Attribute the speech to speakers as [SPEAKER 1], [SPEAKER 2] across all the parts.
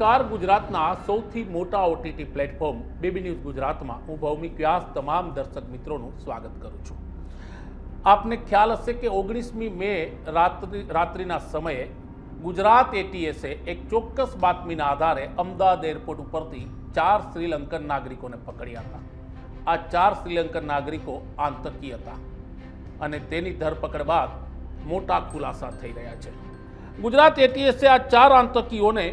[SPEAKER 1] નમસ્કાર. ગુજરાતના સૌથી મોટા ઓટીટી પ્લેટફોર્મ બીબી ન્યૂઝ ગુજરાતમાં હું ભૌમિક વ્યાસ તમામ દર્શક મિત્રોનું સ્વાગત કરું છું. આપને ખ્યાલ હશે કે ઓગણીસમી મે રાત્રિ, રાત્રિના સમયે ગુજરાત એટીએસે એક ચોક્કસ બાતમીના આધારે અમદાવાદ એરપોર્ટ ઉપરથી ચાર શ્રીલંકન નાગરિકોને પકડ્યા હતા. આ ચાર શ્રીલંકન નાગરિકો આતંકી હતા અને તેની ધરપકડ બાદ મોટા ખુલાસા થઈ રહ્યા છે. ગુજરાત એટીએસે આ ચાર આતંકીઓને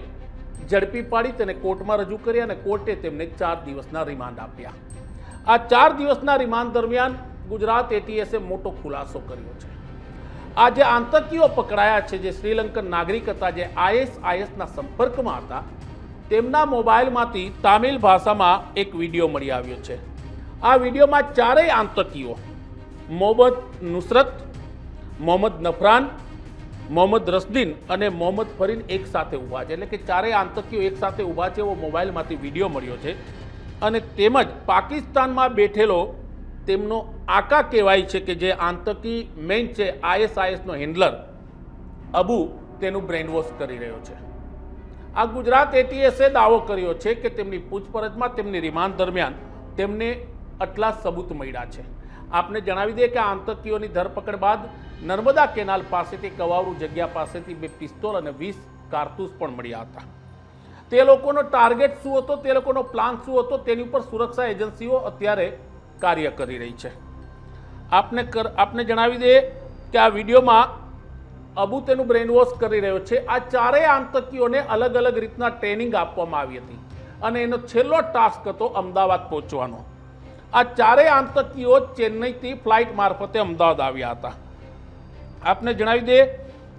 [SPEAKER 1] ઝડપી પાડી તેને કોર્ટમાં રજૂ કરી અને કોર્ટે તેમને ચાર દિવસના રિમાન્ડ આપ્યા. આ ચાર દિવસના રિમાન્ડ દરમિયાન ગુજરાત એટીએસે મોટો ખુલાસો કર્યો છે. આ જે આતંકીઓ પકડાયા છે જે શ્રીલંકન નાગરિક હતા જે આઈએસઆઈએસના સંપર્કમાં હતા. તેમના મોબાઈલમાંથી તામિલ ભાષામાં એક વીડિયો મળી આવ્યો છે. આ વિડીયોમાં ચારેય આતંકીઓ, મોહમ્મદ નુસરત, મોહમ્મદ નફરાન મોહમ્મદ રસદીન અને મોહમ્મદ ફરીન એક સાથે ઊભા છે. એટલે કે ચારેય આતંકીઓ એક સાથે ઊભા છે એવો મોબાઈલમાંથી વીડિયો મળ્યો છે. અને તેમજ પાકિસ્તાનમાં બેઠેલો તેમનો આકા કહેવાય છે કે જે આતંકી મેઇન છે આઈએસઆઈએસનો હેન્ડલર અબુ તેનું બ્રેનવોશ કરી રહ્યો છે. આ ગુજરાત એટીએસે દાવો કર્યો છે કે તેમની પૂછપરછમાં તેમની રિમાન્ડ દરમિયાન તેમને આટલા સબૂત મળ્યા છે. આપને જણાવી દઈએ કે આ આતંકીઓની ધરપકડ બાદ નર્મદા કેનાલ પાસેથી કવાવડુ જગ્યા પાસેથી બે પિસ્તોલ અને વીસ કારતૂસ પણ મળ્યા હતા. તે લોકોનો ટાર્ગેટ શું હતો? તે લોકોનો પ્લાન શું હતો? તેની ઉપર સુરક્ષા એજન્સીઓ અત્યારે કાર્ય કરી રહી છે. આપને કર, આપને જણાવી દઈએ કે આ વિડીયોમાં અબુ તેનું બ્રેન વોશ કરી રહ્યો છે. આ ચારેય આતંકીઓને અલગ અલગ રીતના ટ્રેનિંગ આપવામાં આવી હતી અને એનો છેલ્લો ટાસ્ક હતો અમદાવાદ પહોંચવાનો. આ ચારેય આતંકીઓ ચેન્નઈથી ફ્લાઇટ મારફતે અમદાવાદ આવ્યા હતા. આપને જણાવી દઈએ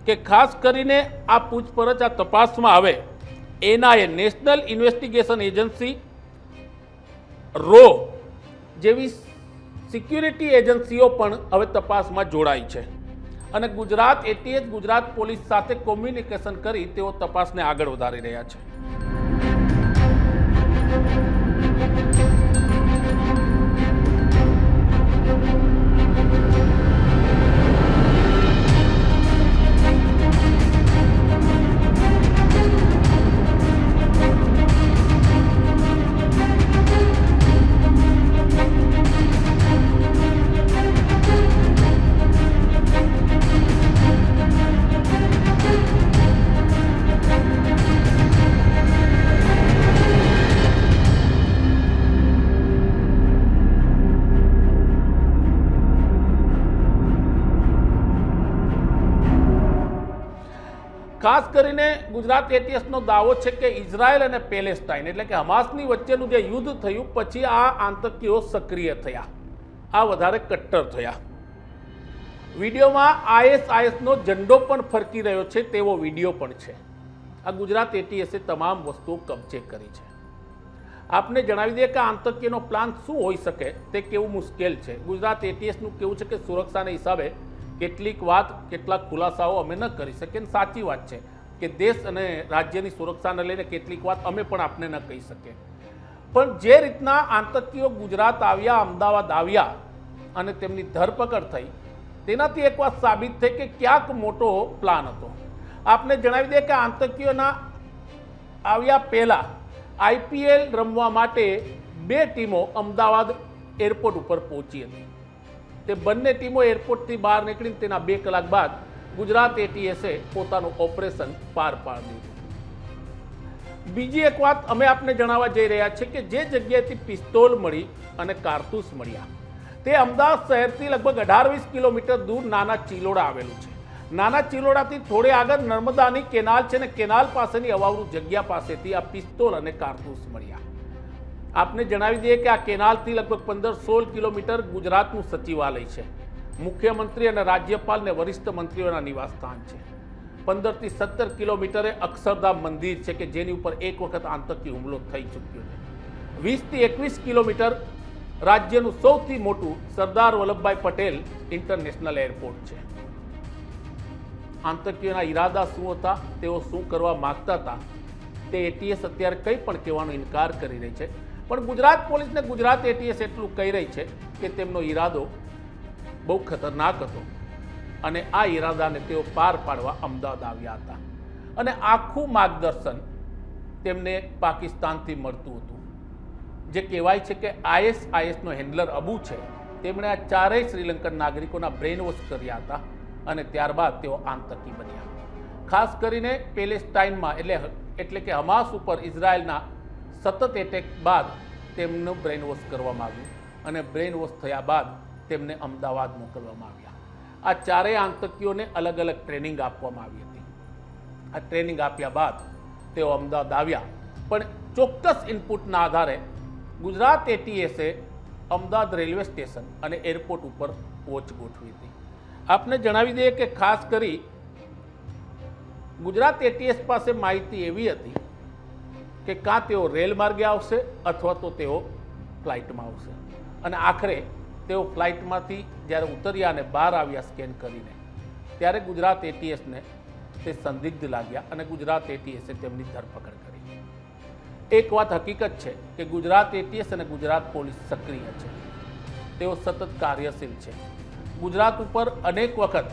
[SPEAKER 1] કે ખાસ કરીને આ પૂછપરછ આ તપાસમાં આવે, એનઆઈએ નેશનલ ઇન્વેસ્ટિગેશન એજન્સી, રો જેવી સિક્યુરિટી એજન્સીઓ પણ હવે તપાસમાં જોડાઈ છે. અને ગુજરાત એટીએચ, ગુજરાત પોલીસ સાથે કોમ્યુનિકેશન કરી તેઓ તપાસને આગળ વધારી રહ્યા છે. ખાસ કરીને ગુજરાત એટીએસનો દાવો છે કે ઇઝરાયલ અને પેલેસ્ટાઇન, એટલે કે હમાસની વચ્ચેનું જે યુદ્ધ થયું, પછી આ આતંકીઓ સક્રિય થયા. આ વધારે કટ્ટર થયા. વિડીયોમાં આઈએસઆઈએસનો ઝંડો પણ ફરકી રહ્યો છે, તેવો વીડિયો પણ છે. આ ગુજરાત એટીએસે તમામ વસ્તુઓ કબજે કરી છે. આપને જણાવી દઈએ કે આતંકીનો પ્લાન શું હોઈ શકે, તે કેવું મુશ્કેલ છે. ગુજરાત એટીએસનું કેવું છે કે સુરક્ષાના હિસાબે કેટલીક વાત, કેટલાક ખુલાસાઓ અમે ન કરી શકીએ સાચી વાત છે કે દેશ અને રાજ્યની સુરક્ષાને લઈને કેટલીક વાત અમે પણ આપને ન કહી શકીએ. પણ જે રીતના આતંકીઓ ગુજરાત આવ્યા, અમદાવાદ આવ્યા અને તેમની ધરપકડ થઈ, તેનાથી એક વાત સાબિત થઈ કે ક્યાંક મોટો પ્લાન હતો. આપને જણાવી દઈએ કે આતંકીઓના આવ્યા પહેલાં આઈપીએલ રમવા માટે બે ટીમો અમદાવાદ એરપોર્ટ ઉપર પહોંચી હતી. તે બંને ટીમો એરપોર્ટથી બહાર નીકળીને તેના બે કલાક બાદ ગુજરાત એટીએસે પોતાનું ઓપરેશન પાર પાડ્યું. બીજી એક વાત અમે આપને જણાવવા જઈ રહ્યા છે કે જે જગ્યાએથી પિસ્તોલ મળી અને કારતૂસ મળ્યા, તે અમદાવાદ શહેરથી લગભગ અઢાર વીસ કિલોમીટર દૂર નાના ચિલોડા આવેલું છે. નાના ચિલોડાથી થોડે આગળ નર્મદાની કેનાલ છે ને કેનાલ પાસેની અવાવરૂ જગ્યા પાસેથી આ પિસ્તોલ અને કારતૂસ મળ્યા. આપને જણાવી દઈએ કે આ કેનાલથી લગભગ પંદર સોળ કિલોમીટર ગુજરાતનું સચિવાલય છે. મુખ્યમંત્રી અને રાજ્યપાલ ને વરિષ્ઠ મંત્રીઓના નિવાસસ્થાન છે. પંદરથી સત્તર કિલોમીટરે અક્ષરધામ મંદિર છે કે જેની ઉપર એક વખત આતંકી હુમલો થઈ ચૂક્યો છે. વીસથી એકવીસ કિલોમીટર રાજ્યનું સૌથી મોટું સરદાર વલ્લભભાઈ પટેલ ઇન્ટરનેશનલ એરપોર્ટ છે. આતંકીઓના ઈરાદા શું હતા? તેઓ શું કરવા માગતા હતા? તે એટીએસ અત્યારે કંઈ પણ કહેવાનો ઇનકાર કરી રહી છે. પણ ગુજરાત પોલીસને ગુજરાત એટીએસ એટલું કહી રહી છે કે તેમનો ઈરાદો બહુ ખતરનાક હતો અને આ ઈરાદાને તેઓ પાર પાડવા અમદાવાદ આવ્યા હતા. અને આખું માર્ગદર્શન તેમને પાકિસ્તાનથી મળતું હતું. જે કહેવાય છે કે આઈએસઆઈએસનો હેન્ડલર અબુ છે, તેમણે આ ચારેય શ્રીલંકન નાગરિકોના બ્રેનવોશ કર્યા હતા અને ત્યારબાદ તેઓ આતંકી બન્યા. ખાસ કરીને પેલેસ્ટાઇનમાં એટલે એટલે કે હમાસ ઉપર ઇઝરાયલના સતત એટેક બાદ તેમનું બ્રેન વોશ કરવામાં આવ્યું અને બ્રેઇન વોશ થયા બાદ તેમને અમદાવાદ મોકલવામાં આવ્યા. આ ચારેય આતંકીઓને અલગ અલગ ટ્રેનિંગ આપવામાં આવી હતી. આ ટ્રેનિંગ આપ્યા બાદ તેઓ અમદાવાદ આવ્યા. પણ ચોક્કસ ઇનપુટના આધારે ગુજરાત એટીએસે અમદાવાદ રેલવે સ્ટેશન અને એરપોર્ટ ઉપર વોચ ગોઠવી હતી. આપને જણાવી દઈએ કે ખાસ કરી ગુજરાત એટીએસ પાસે માહિતી એવી હતી કે કાં તેઓ રેલ માર્ગે આવશે અથવા તો તેઓ ફ્લાઇટમાં આવશે. અને આખરે તેઓ ફ્લાઇટમાંથી જ્યારે ઉતર્યા અને બહાર આવ્યા સ્કેન કરીને, ત્યારે ગુજરાત એટીએસને તે સંદિગ્ધ લાગ્યા અને ગુજરાત એટીએસે તેમની ધરપકડ કરી. એક વાત હકીકત છે કે ગુજરાત એટીએસ અને ગુજરાત પોલીસ સક્રિય છે. તેઓ સતત કાર્યશીલ છે. ગુજરાત ઉપર અનેક વખત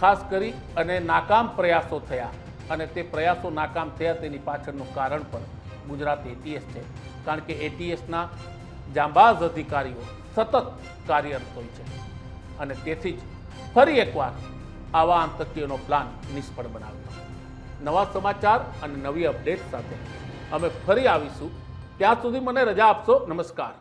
[SPEAKER 1] ખાસ કરી અને નાકામ પ્રયાસો થયા. અને તે પ્રયાસો નાકામ થયા તેની પાછળનું કારણ પણ ગુજરાત એટીએસ છે. કારણ કે એટીએસના જાંબાઝ અધિકારીઓ સતત કાર્યરત હોય છે. અને તેથી જ ફરી એકવાર આવા આતંકીઓનો પ્લાન નિષ્ફળ બનાવ્યો નવા સમાચાર અને નવી અપડેટ સાથે અમે ફરી આવીશું. ત્યાં સુધી મને રજા આપશો. નમસ્કાર.